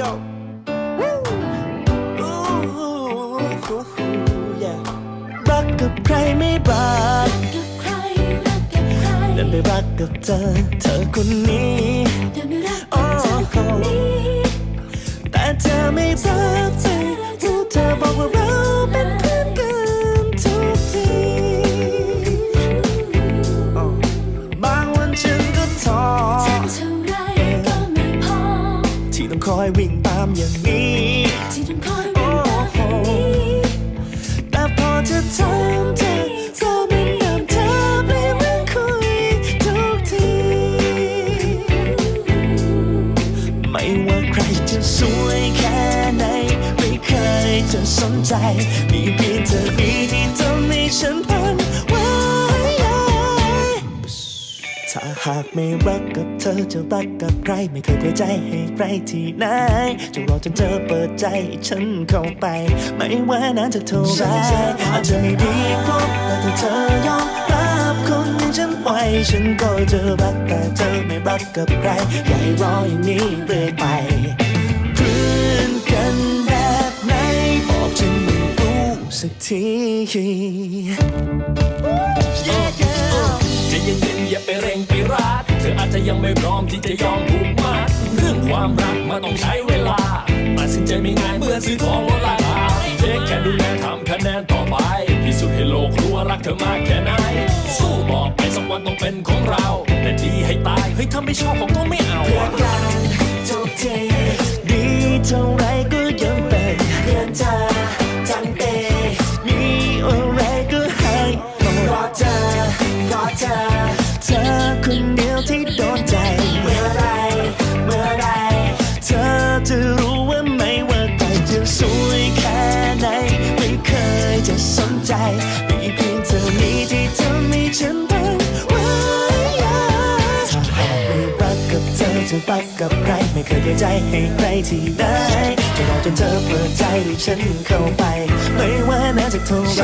we go. Ooh, yeah. รักกับใครไม่บาดกับใครรักกับใครแต่ไม่รักกับเธอ เธอคนนี้แต่ไม่รักกับเธอคนนี้แต่เธอไม่รักใจรู้เธอบอกว่าเรา สวยแค่ไหน ไม่เคยจะสนใจ มีเพียงเธอดีที่ทำให้ฉันพันไหวถ้าหากไม่รักกับเธอจะรักกับใคร ไม่เคยเปิดใจให้ใครที่ไหนจะรอจนเธอเปิดใจให้ฉันเข้าไป ไม่ว่านานจะเท่าไรอาจจะไม่ดีครบแต่ถ้าเธอยอมรับคนอย่างฉันไว้ฉันก็จะรักแต่เธอไม่รักกับใครอย่าให้รออย่างนี้เรื่อยไป สักที Yeah, yeah. ใจะเย็นๆอย่าไปเร่งไปรักเธออาจจะยังไม่พร้อมที่จะยอมผูกมัดเรื่องความรักมันต้องใช้เวลาตัดสินใจไม่ง่ายเมื่อซื้อของออนไลน์เทคแค่ดูแลทำคะแนนต่อไปพิสูจน์ให้โลกรู้ว่ารักเธอมากแค่ไหนสู้ต่อไปสักวันต้องเป็นของเรา แต่ดีให้ตายเฮ้ยถ้าไม่ชอบผมก็ไม่เอาเพื่อนกันทุกทีดีเท่าไรก็ยังเป็นเพื่อนเธอ เคยเปิดใจให้ใครที่ไหนจะรอจนเธอเปิดใจให้ฉันเข้าไป ไม่ว่านานจะเท่าไร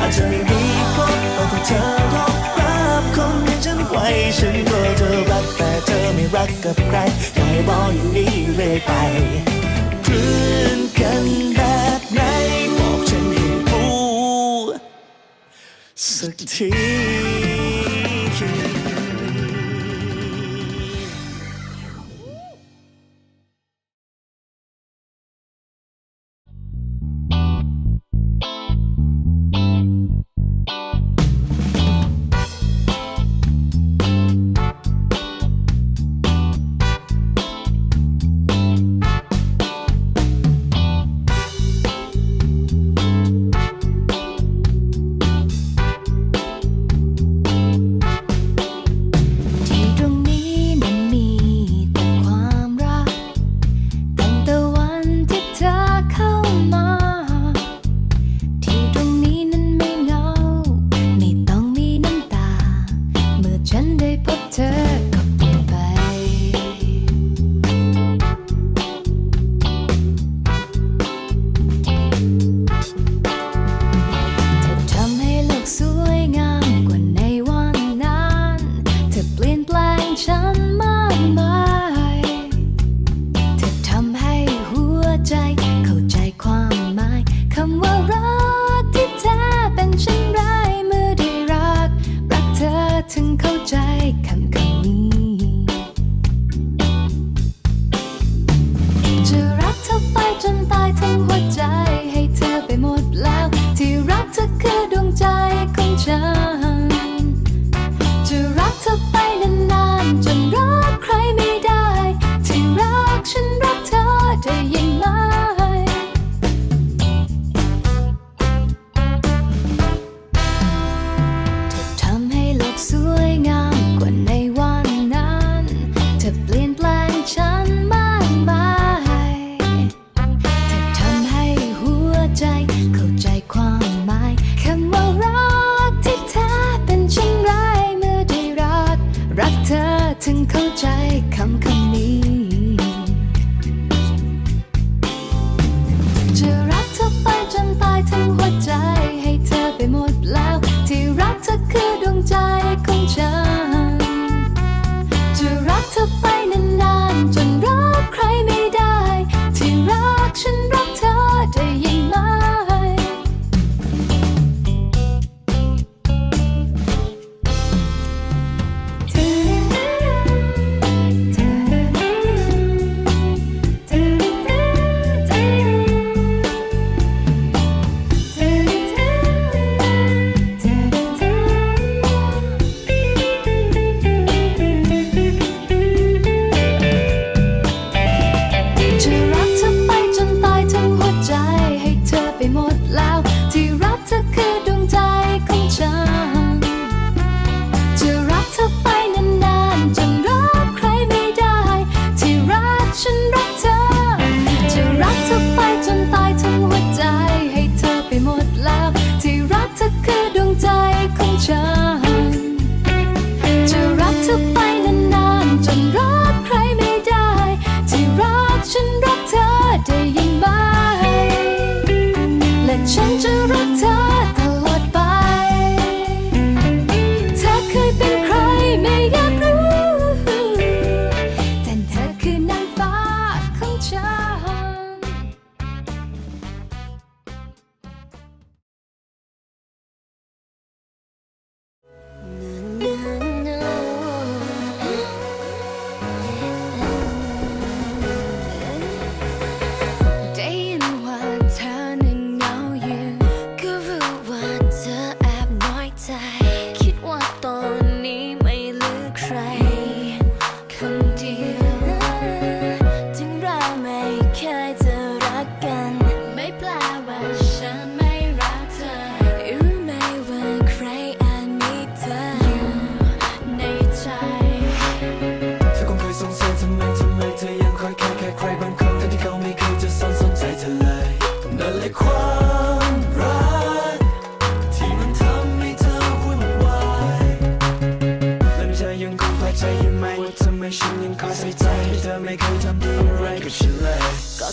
อาจจะไม่มีพบแต่เธอยอมรับคนอย่างฉันไว้ฉันก็จะรักแต่เธอไม่รักกับใครอย่าให้รอกอยู่นี่เรื่อยไปเพื่นกันแบบไหนบอกฉันให้รู้สักที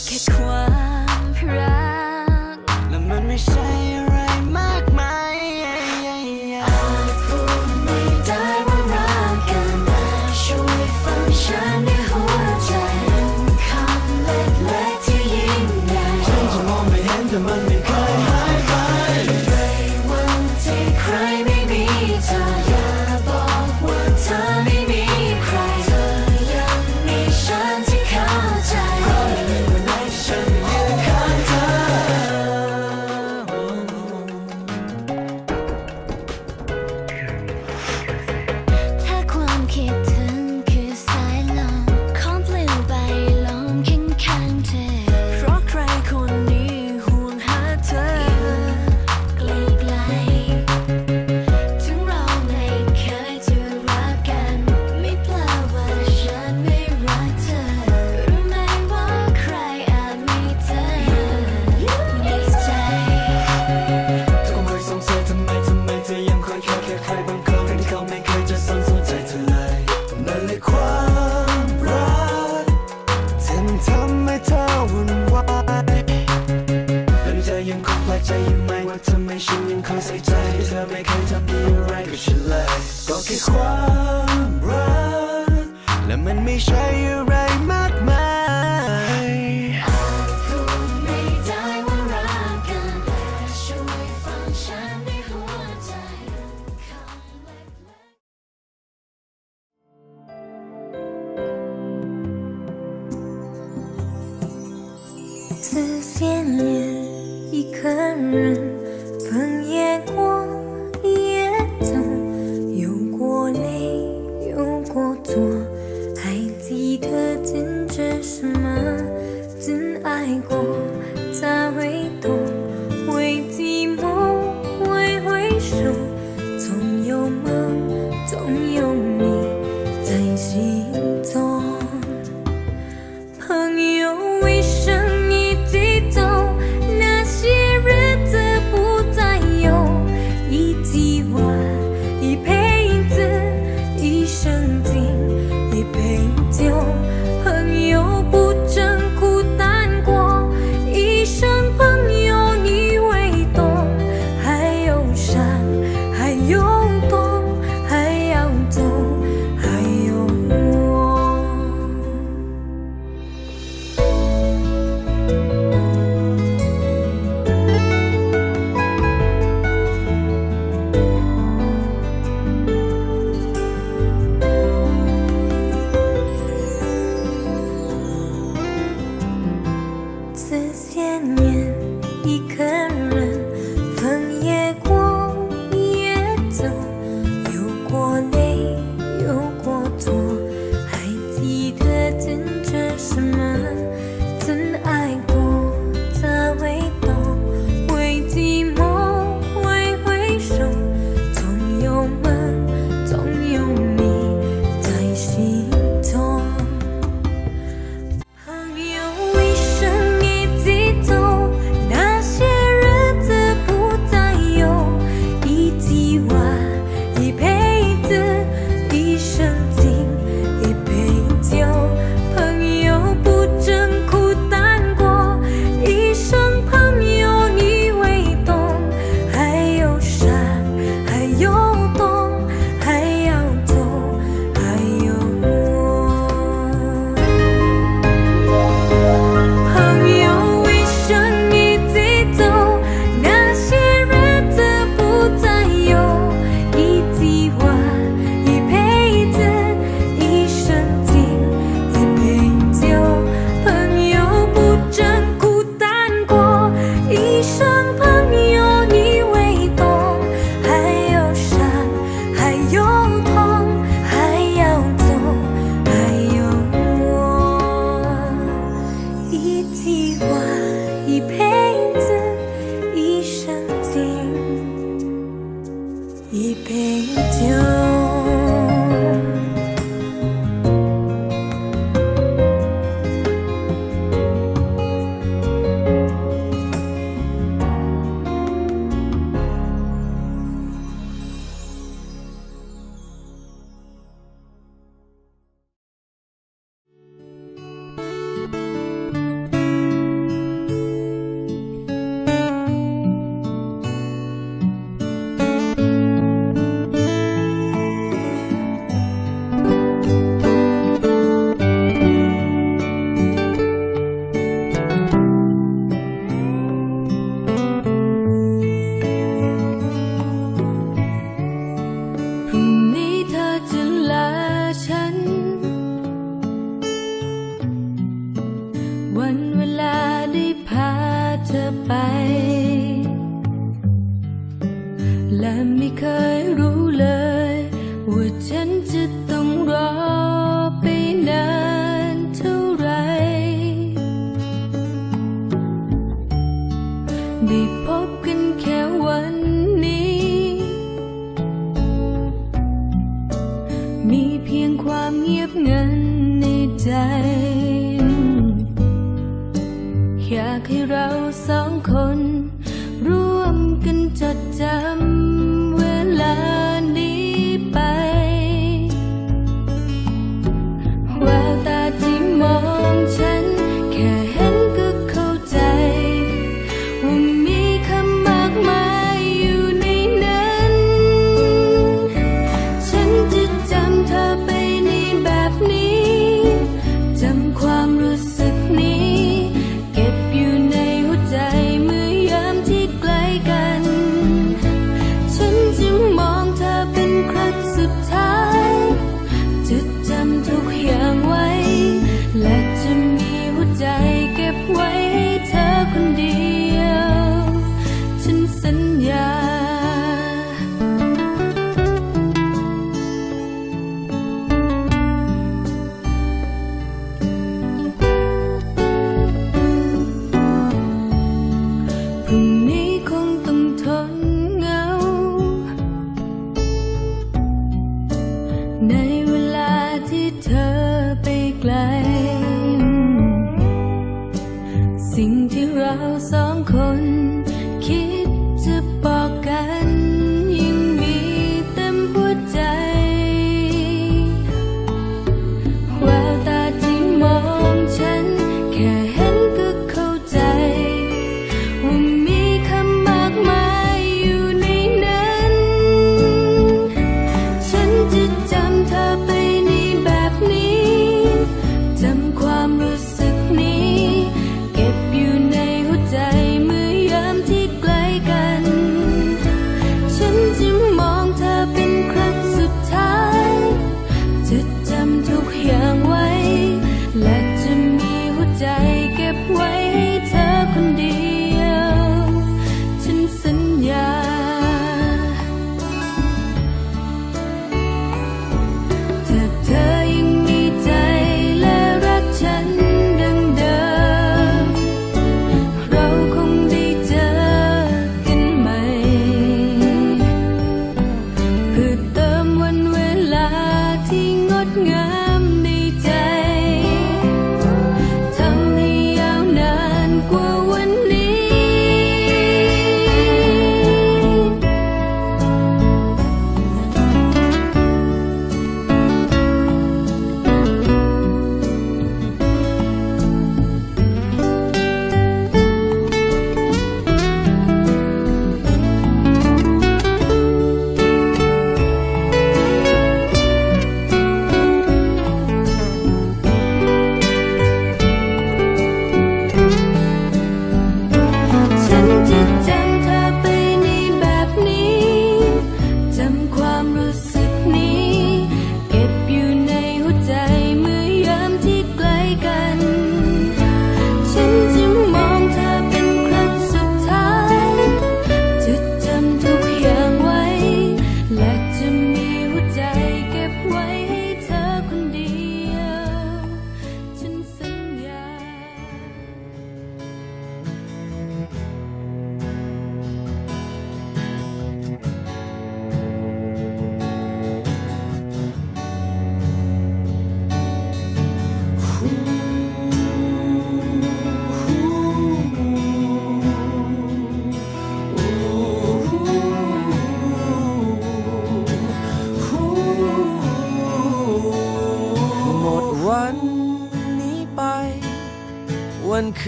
ก็แ风也过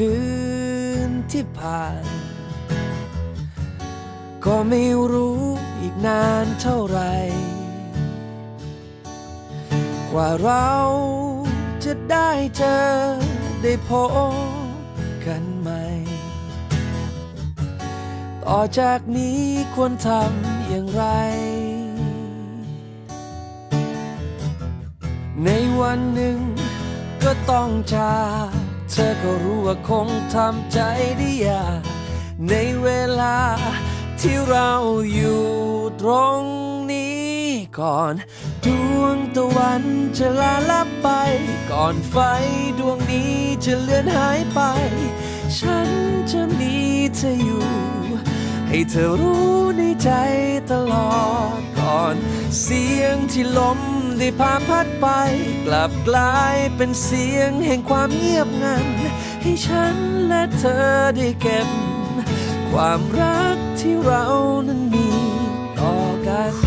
คืนที่ผ่าน ก็ไม่รู้อีกนานเท่าไร กว่าเราจะได้เจอได้พบกันใหม่ ต่อจากนี้ควรทำอย่างไร ในวันหนึ่งก็ต้องจาก ธอก็รู้ว่าคงทำใจได้ยากในเวลาที่เราอยู่ตรงนี้ก่อน ดวงตะวันจะลาลับไป ก่อนไฟดวงนี้จะเลือนหายไป ฉันจะมีเธออยู่ ให้เธอรู้ในใจตลอดก่อน เสียงที่ล้ม ที่ผ่าพัดไป กลับกลายเป็นเสียงแห่งความเงียบงัน ให้ฉันและเธอได้เก็บ ความรักที่เรานั้นมีต่อกัน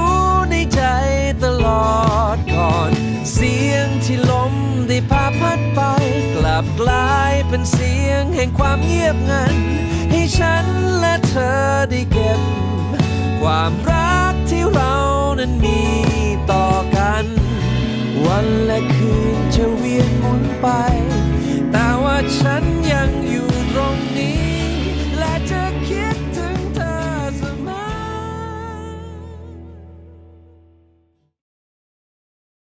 พาพัดไป กลับกลายเป็นเสียงแห่งความเงียบงัน ให้ฉันและเธอได้เก็บ ความรักที่เรานั้นมีต่อกัน วันและคืนจะเวียนหมุนไป แต่ว่าฉันยังอยู่ตรงนี้